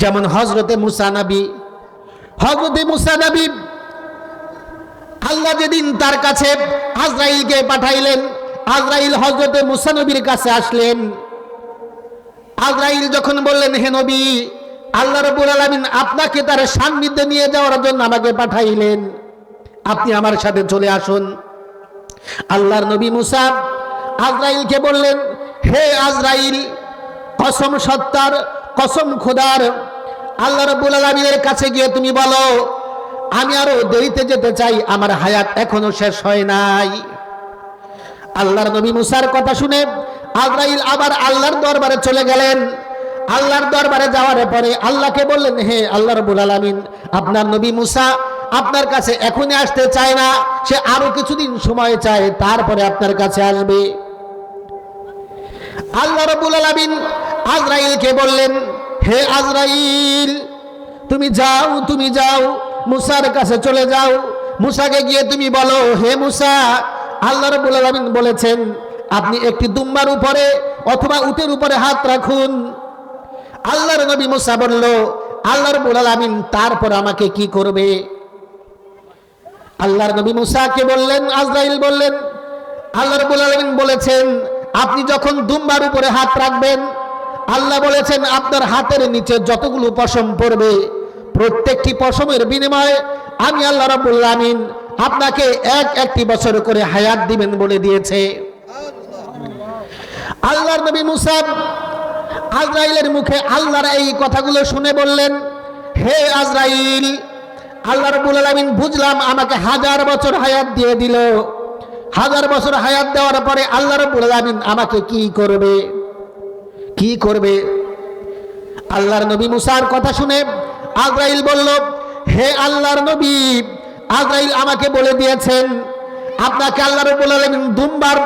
যেমন হজরতে মুসানবী হজরতে মুসানবী আল্লাহ যেদিন তার কাছে আজরাইলকে পাঠাইলেন, আজরাইল হজরতে মুসানবীর কাছে আসলেন। আজরাইল যখন বললেন, হে নবী, আল্লাহ রবুল আলমিন আপনাকে তার সান্নিধ্যে নিয়ে যাওয়ার জন্য আমাকে পাঠাইলেন। আপনি আমার সাথে চলে আসুন। আল্লাহর নবী মুসা আজরাইলকে বললেন, হে আজরাইল কসম সত্তার কসম খোদার, আল্লাহ রবুল আলমিনের কাছে গিয়ে তুমি বলো, আমি আরও দেরিতে যেতে চাই, আমার হায়াত এখনও শেষ হয় নাই। আল্লাহর নবী মুসার কথা শুনে আজরাইল আবার আল্লাহর দরবারে চলে গেলেন। আল্লাহর দরবারে যাওয়ার পরে আল্লাহকে বললেন, হে আল্লাহ রবুল আলমিন, আপনার নবী মুসা আপনার কাছে এখনই আসতে চায় না, সে আরও কিছুদিন সময় চায়, তারপরে আপনার কাছে আসবে। আল্লাহ রবুল আলমিন আজরাইলকে বললেন, হে আজরাইল, তুমি যাও তুমি যাও, মুসার কাছে চলে যাও। মুসাকে গিয়ে তুমি বলো, হে মুসা, আল্লাহ রবুল আলমিন বলেছেন, আপনি একটি দুম্বার উপরে অথবা উটের উপরে হাত রাখুন। আল্লাহর নবী মুসা বলল আল্লাহর রবুল আলমিন তারপর আমাকে কি করবে? আল্লাহর নবী মুসাকে বললেন, আজরাইল বললেন, আল্লাহ রবুল আলমিন বলেছেন, আপনি যখন দুম্বার উপরে হাত রাখবেন আল্লাহ বলেছেন, আপনার হাতের নিচে যতগুলো পশম পড়বে, প্রত্যেকটি পশমের বিনিময়ে আমি আল্লাহ রবুল আলমিন আপনাকে এক একটি বছর করে হায়াত দিবেন বলে দিয়েছে। আল্লাহর নবী মুসাব আজরাইলের মুখে আল্লাহর এই কথাগুলো শুনে বললেন, হে আজরাইল, আল্লাহ রবুল আলমিন বুঝলাম আমাকে হাজার বছর হায়াত দিয়ে দিল। হাজার বছর হায়াত দেওয়ার পরে আল্লাহ রবুল আলমিন আমাকে কি করবে? কি করবে? আল্লাহর নবী মুসার কথা শুনে আজরাইল বলল, হে আল্লাহর নবী, আজরাইল আমাকে বলে দিয়েছেন, আপনাকে আল্লাহ রবুল দুমবার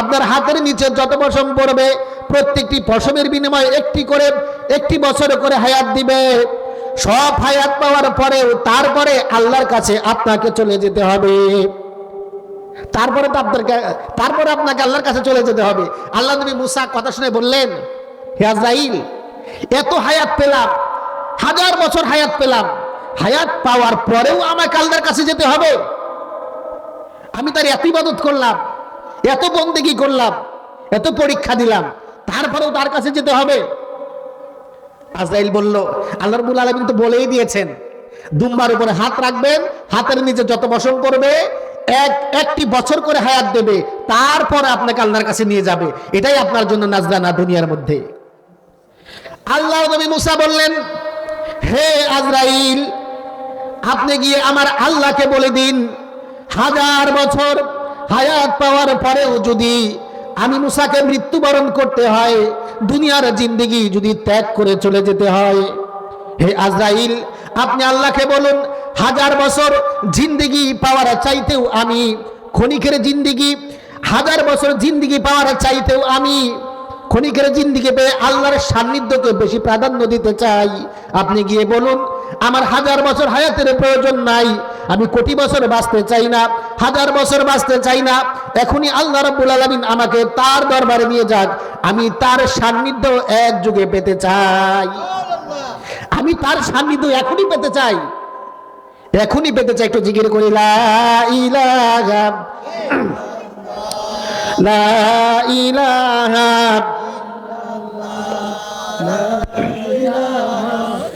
আপনার হাতের নিচে যত পশম পড়বে, প্রত্যেকটি পশমের বিনিময়ে একটি করে, একটি বছর করে হায়াত দিবে। সব হায়াত পাওয়ার পরেও তারপরে আল্লাহর কাছে আপনাকে চলে যেতে হবে। তারপরে তো আপনাকে, তারপরে আপনাকে আল্লাহর কাছে চলে যেতে হবে। আল্লাহ নবী মুসা কথা শুনে বললেন হে আজরাইল, এত হায়াত পেলাম, হাজার বছর হায়াত পেলাম, হায়াত পাওয়ার পরেও আমাকে আল্লাহর কাছে যেতে হবে। আমি তার এত ইবাদত করলাম, এত বন্দেগি করলাম, এত পরীক্ষা দিলাম, তারপরেও তার কাছে যেতে হবে। আজরাইল বলল, আল্লাহ রবুল আলমিন তো বলেই দিয়েছেন, দুম্বার উপরে হাত রাখবেন, হাতের নিচে যত বসন করবে এক, একটি বছর করে হায়াত দেবে, তারপরে আপনাকে আল্লাহর কাছে নিয়ে যাবে। এটাই আপনার জন্য নাজরানা দুনিয়ার মধ্যে। আল্লাহ নবী মুসা বললেন, হে আজরাইল, আপনি গিয়ে আমার আল্লাহকে বলে দিন, হাজার বছর হায়াত পাওয়ার পরেও যদি আমি মুসাকে মৃত্যুবরণ করতে হয়, দুনিয়ার জিন্দিগি যদি ত্যাগ করে চলে যেতে হয়, হে আজরাইল, আপনি আল্লাহকে বলুন, হাজার বছর জিন্দিগি পাওয়ার চাইতেও আমি, ক্ষণিকের জিন্দিগি, হাজার বছর জিন্দিগি পাওয়ার চাইতেও আমি ক্ষণিকের জিন্দিগি পেয়ে আল্লাহর সান্নিধ্যকে বেশি প্রাধান্য দিতে চাই। আপনি গিয়ে বলুন, আমার হাজার বছর হায়াতের প্রয়োজন নাই, আমি কোটি বছর বাঁচতে চাই না, হাজার বছর বাঁচতে চাই না। এখনই আল্লাহ রাব্বুল আলামিন আমাকে তার দরবারে নিয়ে যাক, আমি তার সান্নিধ্য এক যুগে পেতে চাই। আমি তার সান্নিধ্য এখনই পেতে চাই। এখনই পেতে চাই, একটু জিজ্ঞেস করি, লা ইলাহা লা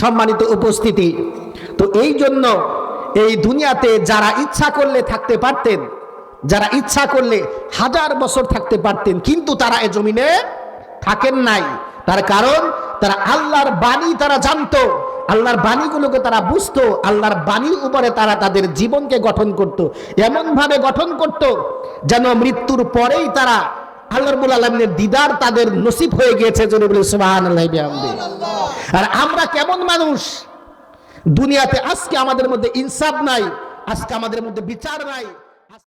সম্মানিত উপস্থিতি। তো এই জন্য এই দুনিয়াতে যারা ইচ্ছা করলে থাকতে পারতেন, যারা ইচ্ছা করলে হাজার বছর থাকতে পারতেন, কিন্তু তারা এ জমিনে থাকেন নাই। তার কারণ, তারা আল্লাহর বাণী তারা জানতো, আল্লাহর বাণীগুলোকে তারা বুঝতো, আল্লাহর বাণীর উপরে তারা তাদের জীবনকে গঠন করত এমন ভাবে গঠন করত যেন মৃত্যুর পরেই তারা আল্লাহ রবুল আলমিনের দিদার তাদের নসিব হয়ে গিয়েছে। জোরে বলে সুবহানাল্লাহি বিহামদিহি। আর আমরা কেমন মানুষ? দুনিয়াতে আজকে আমাদের মধ্যে ইনসাফ নাই, আজকে আমাদের মধ্যে বিচার নাই।